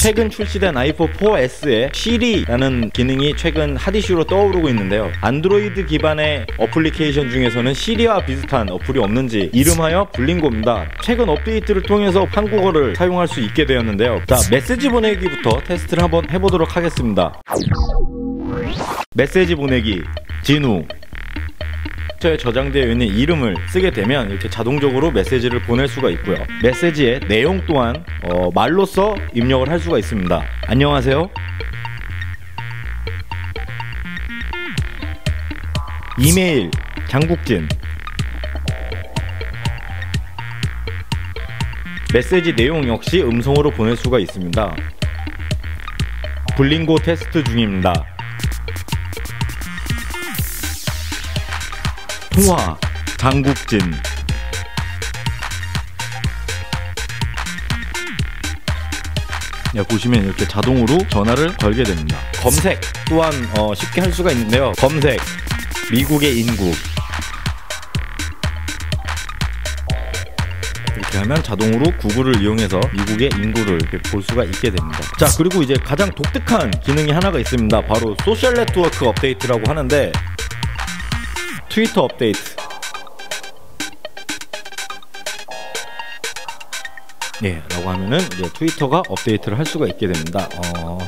최근 출시된 아이폰 4S에 시리라는 기능이 최근 핫 이슈로 떠오르고 있는데요. 안드로이드 기반의 어플리케이션 중에서는 시리와 비슷한 어플이 없는지 이름하여 블링고입니다. 최근 업데이트를 통해서 한국어를 사용할 수 있게 되었는데요. 자, 메시지 보내기부터 테스트를 한번 해보도록 하겠습니다. 메시지 보내기 진우 에 저장되어 있는 이름을 쓰게 되면 이렇게 자동적으로 메시지를 보낼 수가 있고요. 메시지의 내용 또한 어, 말로써 입력을 할 수가 있습니다. 안녕하세요. 이메일 장국진 메시지 내용 역시 음성으로 보낼 수가 있습니다. 블링고 테스트 중입니다. 통화 장국진 야, 보시면 이렇게 자동으로 전화를 걸게 됩니다. 검색 또한 어, 쉽게 할 수가 있는데요. 검색 미국의 인구 이렇게 하면 자동으로 구글을 이용해서 미국의 인구를 이렇게 볼 수가 있게 됩니다. 자 그리고 이제 가장 독특한 기능이 하나가 있습니다. 바로 소셜 네트워크 업데이트라고 하는데 트위터 업데이트. 예, 라고 하면은 이제 트위터가 업데이트를 할 수가 있게 됩니다. 어,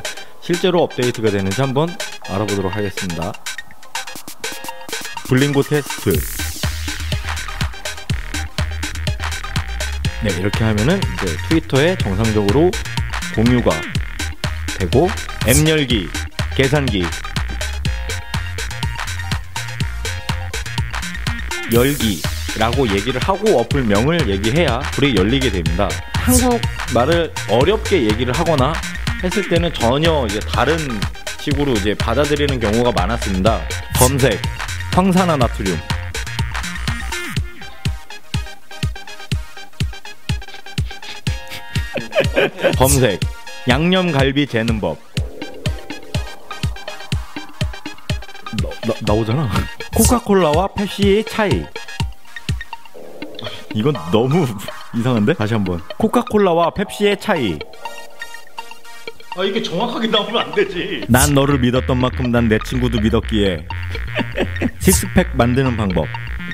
실제로 업데이트가 되는지 한번 알아보도록 하겠습니다. 블링고 테스트. 네, 이렇게 하면은 이제 트위터에 정상적으로 공유가 되고 앱 열기, 계산기, 열기라고 얘기를 하고 어플명을 얘기해야 불이 열리게 됩니다. 한국 말을 어렵게 얘기를 하거나 했을 때는 전혀 이제 다른 식으로 이제 받아들이는 경우가 많았습니다. 검색, 황산화 나트륨. 검색, 양념갈비 재는 법. 나오잖아. 코카콜라와 펩시의 차이. 이건 너무 이상한데? 다시 한번. 코카콜라와 펩시의 차이. 아 이게 정확하게 나오면 안 되지. 난 너를 믿었던 만큼 난 내 친구도 믿었기에. 식스팩 만드는 방법.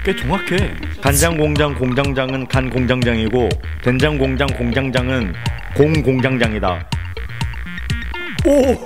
꽤 정확해. 간장 공장 공장장은 간 공장장이고 된장 공장 공장장은 공 공장장이다. 오